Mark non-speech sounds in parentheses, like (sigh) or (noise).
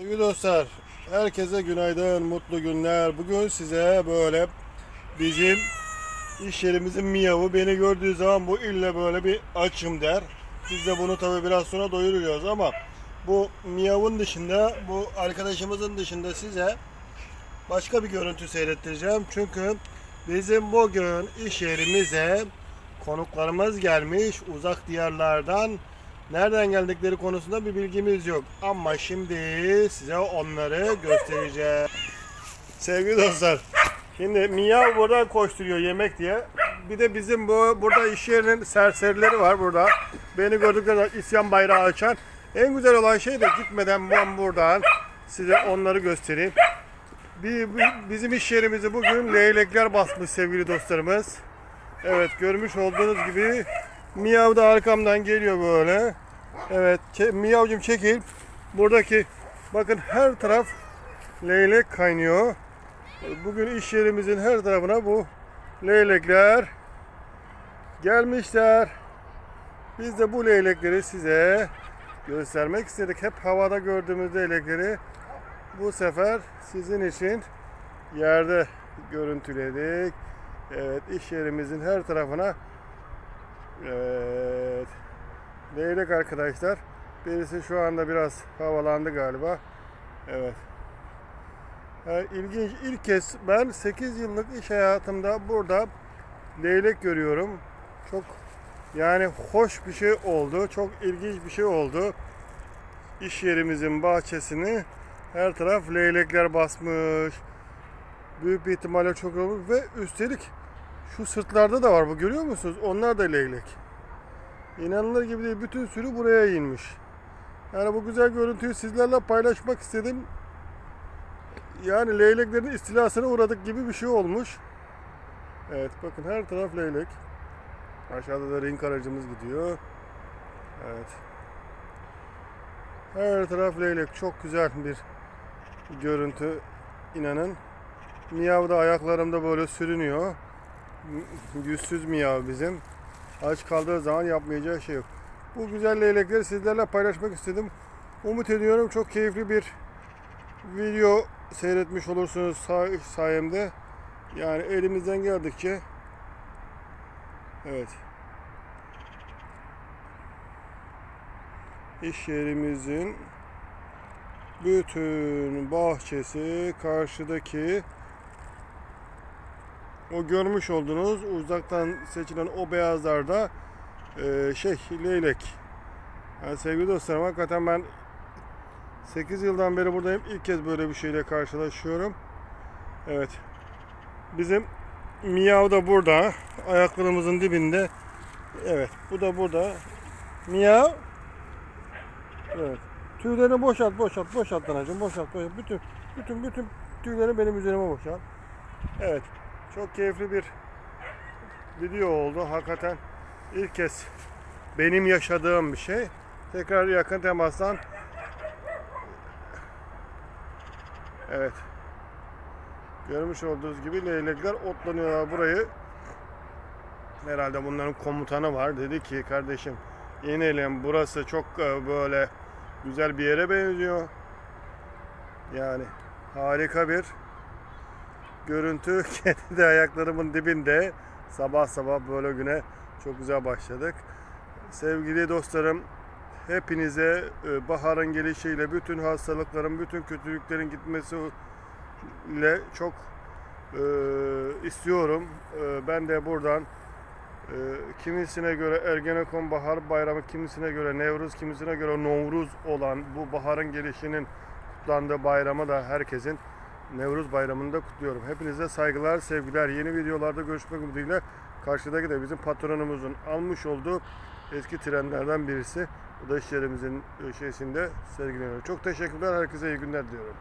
Sevgili dostlar, herkese günaydın, mutlu günler. Bugün size böyle bizim iş yerimizin miyavı beni gördüğü zaman bu ille böyle bir açım der. Biz de bunu tabi biraz sonra doyuruyoruz ama bu miyavın dışında, bu arkadaşımızın dışında size başka bir görüntü seyrettireceğim. Çünkü bizim bugün iş yerimize konuklarımız gelmiş uzak diyarlardan. Nereden geldikleri konusunda bir bilgimiz yok. Ama şimdi size onları göstereceğim. Sevgili dostlar, şimdi Miyav burada koşturuyor yemek diye. Bir de bizim bu burada iş yerinin serserileri var burada. Beni gördükleri isyan bayrağı açan. En güzel olan şey de gitmeden ben buradan size onları göstereyim. Bir- bizim iş yerimizi bugün leylekler basmış sevgili dostlarımız. Evet görmüş olduğunuz gibi Miyav da arkamdan geliyor böyle. Evet Miyavcım çekil. Buradaki bakın her taraf leylek kaynıyor. Bugün iş yerimizin her tarafına bu leylekler gelmişler. Biz de bu leylekleri size göstermek istedik. Hep havada gördüğümüz leylekleri bu sefer sizin için yerde görüntüledik. Evet iş yerimizin her tarafına Evet. Leylek arkadaşlar. Birisi şu anda biraz havalandı galiba. Evet. Yani ilginç. ilk kez ben 8 yıllık iş hayatımda burada leylek görüyorum. Çok yani hoş bir şey oldu. Çok ilginç bir şey oldu. İş yerimizin bahçesini her taraf leylekler basmış. Büyük bir ihtimalle çok olmuş ve üstelik şu sırtlarda da var bu görüyor musunuz? Onlar da leylek. İnanılır gibi değil. Bütün sürü buraya inmiş. Yani bu güzel görüntüyü sizlerle paylaşmak istedim. Yani leyleklerin istilasına uğradık gibi bir şey olmuş. Evet bakın her taraf leylek. Aşağıda da renk aracımız gidiyor. Evet. Her taraf leylek. Çok güzel bir görüntü. inanın. Miyav da ayaklarımda böyle sürünüyor. Yüzsüz miyav bizim. Aç kaldığı zaman yapmayacağı şey yok. Bu güzel leylekleri sizlerle paylaşmak istedim. Umut ediyorum çok keyifli bir video seyretmiş olursunuz say- sayemde. Yani elimizden geldikçe Evet. İş yerimizin bütün bahçesi karşıdaki o görmüş olduğunuz uzaktan seçilen o beyazlarda e, şey leylek. Yani sevgili dostlarım hakikaten ben 8 yıldan beri buradayım. İlk kez böyle bir şeyle karşılaşıyorum. Evet. Bizim Miyav da burada. Ayaklarımızın dibinde. Evet. Bu da burada. Miyav. Evet. Tüylerini boşalt, boşalt, boşalt anacığım, boşalt, boşalt. Bütün, bütün, bütün tüylerini benim üzerime boşalt. Evet. Çok keyifli bir video oldu. Hakikaten ilk kez benim yaşadığım bir şey. Tekrar yakın temastan Evet. Görmüş olduğunuz gibi leylekler otlanıyorlar burayı. Herhalde bunların komutanı var. Dedi ki kardeşim inelim burası çok e, böyle güzel bir yere benziyor. Yani harika bir görüntü (laughs) kendi ayaklarımın dibinde sabah sabah böyle güne çok güzel başladık. Sevgili dostlarım hepinize e, baharın gelişiyle bütün hastalıkların, bütün kötülüklerin gitmesiyle çok e, istiyorum. E, ben de buradan e, kimisine göre Ergenekon Bahar Bayramı, kimisine göre Nevruz, kimisine göre Novruz olan bu baharın gelişinin kutlandığı bayramı da herkesin Nevruz Bayramı'nı da kutluyorum. Hepinize saygılar, sevgiler. Yeni videolarda görüşmek umuduyla karşıdaki de bizim patronumuzun almış olduğu eski trenlerden birisi. Bu da iş yerimizin e, şeysinde sergileniyor. Çok teşekkürler. Herkese iyi günler diliyorum.